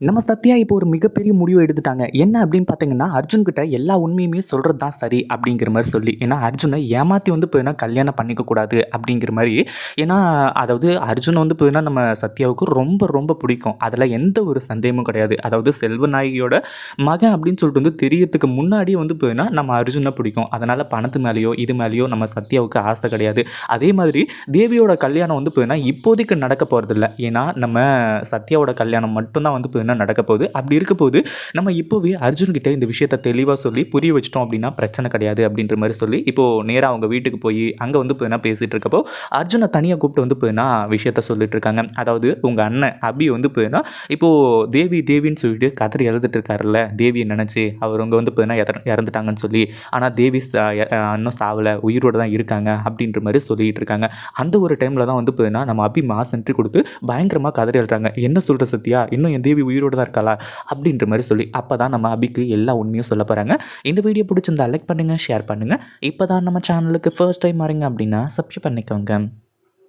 நம்ம சத்யா இப்போ ஒரு மிகப்பெரிய முடிவு எடுத்துட்டாங்க. என்ன அப்படின்னு பார்த்தீங்கன்னா அர்ஜுன் கிட்ட எல்லா உண்மையுமே சொல்கிறது தான் சரி அப்படிங்கிற மாதிரி சொல்லி ஏன்னா அர்ஜுனை ஏமாற்றி வந்து போயினா கல்யாணம் பண்ணிக்க கூடாது அப்படிங்கிற மாதிரி ஏன்னா அதாவது அர்ஜுன் வந்து போயினா நம்ம சத்யாவுக்கு ரொம்ப ரொம்ப பிடிக்கும். அதில் எந்த ஒரு சந்தேகமும் கிடையாது. அதாவது செல்வநாயகியோட மகன் அப்படின்னு சொல்லிட்டு வந்து தெரியறதுக்கு முன்னாடியே வந்து போயினா நம்ம அர்ஜுனை பிடிக்கும். அதனால் பணத்து மேலேயோ இது மேலேயோ நம்ம சத்யாவுக்கு ஆசை கிடையாது. அதே மாதிரி தேவியோட கல்யாணம் வந்து போயினா இப்போதைக்கு நடக்க போகிறதில்ல ஏன்னா நம்ம சத்யாவோட கல்யாணம் மட்டும்தான் வந்து என்ன நடக்க போகுது அப்படி இருக்க போது நம்ம இப்போவே அர்ஜுன் கிட்ட இந்த விஷயத்தை தெளிவாக சொல்லி புரிய வச்சிட்டோம் அப்படின்னா பிரச்சனை கிடையாது அப்படின்ற மாதிரி சொல்லி இப்போது நேராக அவங்க வீட்டுக்கு போய் அங்கே வந்து போயினா பேசிகிட்டு இருக்கப்போ அர்ஜுனை தனியாக கூப்பிட்டு வந்து போயினா விஷயத்த சொல்லிட்டு இருக்காங்க. அதாவது உங்கள் அண்ணன் அபி வந்து போயினா இப்போது தேவி தேவின்னு சொல்லிட்டு கதறி எழுதிட்டு இருக்காருல்ல தேவியை நினச்சி அவர் அவங்க வந்து போயினா இறந்துட்டாங்கன்னு சொல்லி ஆனால் தேவி சா- இன்னும் சாவலை உயிரோடு தான் இருக்காங்க அப்படின்ற மாதிரி சொல்லிட்டு இருக்காங்க. அந்த ஒரு டைமில் தான் வந்து போயினா நம்ம அபி மாஸ் என்ட்ரி கொடுத்து பயங்கரமாக கதறி எழுதுறாங்க. என்ன சொல்கிற சத்தியா இன்னும் என் தேவி உயிரோடு தான் இருக்காளா? அப்படின்ற மாதிரி சொல்லி அப்போ தான் நம்ம அபிக்கு எல்லா உண்மையும் சொல்ல போகிறாங்க இந்த வீடியோ பிடிச்சிருந்தா லைக் பண்ணுங்கள் ஷேர் பண்ணுங்கள் இப்போ தான் நம்ம சேனலுக்கு ஃபர்ஸ்ட் டைம் வரீங்க அப்படின்னா சப்ஸ்கிரைப் பண்ணிக்கோங்க.